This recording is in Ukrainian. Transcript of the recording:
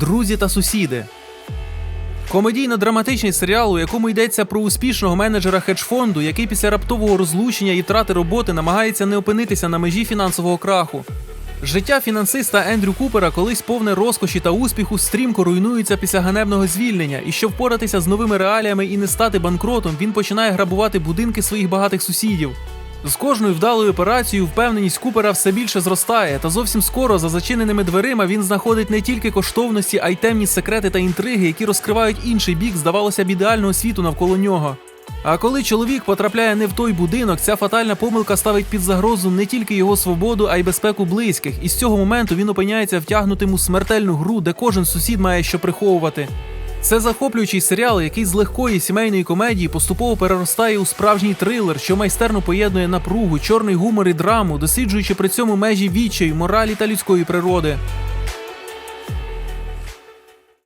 Друзі та сусіди. Комедійно-драматичний серіал, у якому йдеться про успішного менеджера хедж-фонду, який після раптового розлучення і втрати роботи намагається не опинитися на межі фінансового краху. Життя фінансиста Ендрю Купера, колись повне розкоші та успіху, стрімко руйнується після ганебного звільнення, і щоб впоратися з новими реаліями і не стати банкротом, він починає грабувати будинки своїх багатих сусідів. З кожною вдалою операцією впевненість Купера все більше зростає, та зовсім скоро за зачиненими дверима він знаходить не тільки коштовності, а й темні секрети та інтриги, які розкривають інший бік, здавалося б, ідеального світу навколо нього. А коли чоловік потрапляє не в той будинок, ця фатальна помилка ставить під загрозу не тільки його свободу, а й безпеку близьких. І з цього моменту він опиняється втягнутим у смертельну гру, де кожен сусід має що приховувати. Це захоплюючий серіал, який з легкої сімейної комедії поступово переростає у справжній трилер, що майстерно поєднує напругу, чорний гумор і драму, досліджуючи при цьому межі відчаю, моралі та людської природи.